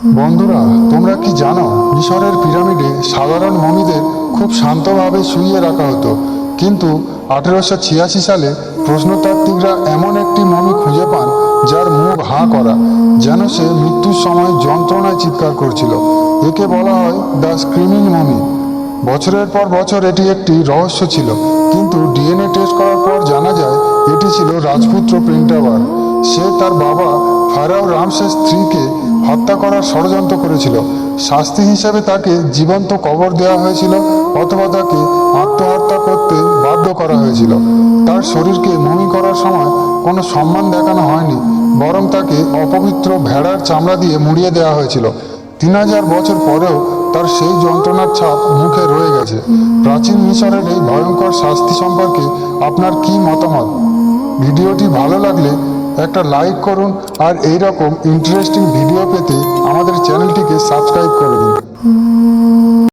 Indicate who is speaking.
Speaker 1: বন্ধুরা, তোমরা কি জানো, মিশরের পিরামিডে সাধারণ মমিদের খুব শান্তভাবে শুইয়ে রাখা হতো। কিন্তু আঠেরোশো ছিয়াশি সালে প্রশ্নতাত্ত্বিকরা এমন একটি মমি খুঁজে পান, যার মুখ হাঁ করা, যেন সে মৃত্যুর সময় যন্ত্রণায় চিৎকার করছিল। একে বলা হয় দ্য স্ক্রিমিং মমি। বছরের পর বছর এটি একটি রহস্য ছিল, কিন্তু ডিএনএ টেস্ট করার পর জানা যায়, এটি ছিল রাজপুত্র প্রিন্টাবার সে তার বাবা ফারাও রামসের স্ত্রীকে হত্যা করার ষড়যন্ত্র করেছিল। শাস্তি হিসাবে তাকে জীবন্ত কবর দেওয়া হয়েছিল অথবা তাকে আত্মহত্যা করতে বাধ্য করা হয়েছিল। তার শরীরকে মমি করার সময় কোনো সম্মান দেখানো হয়নি, বরং তাকে অপবিত্র ভেড়ার চামড়া দিয়ে মুড়িয়ে দেওয়া হয়েছিল। তিন হাজার বছর পরেও তার সেই যন্ত্রণার ছাপ মুখে রয়ে গেছে। প্রাচীন মিশরের এই ভয়ঙ্কর শাস্তি সম্পর্কে আপনার কি মতামত? ভিডিওটি ভালো লাগলে একটা লাইক করুন আর এইরকম ইন্টারেস্টিং ভিডিও পেতে আমাদের চ্যানেলটিকে সাবস্ক্রাইব করে দিন।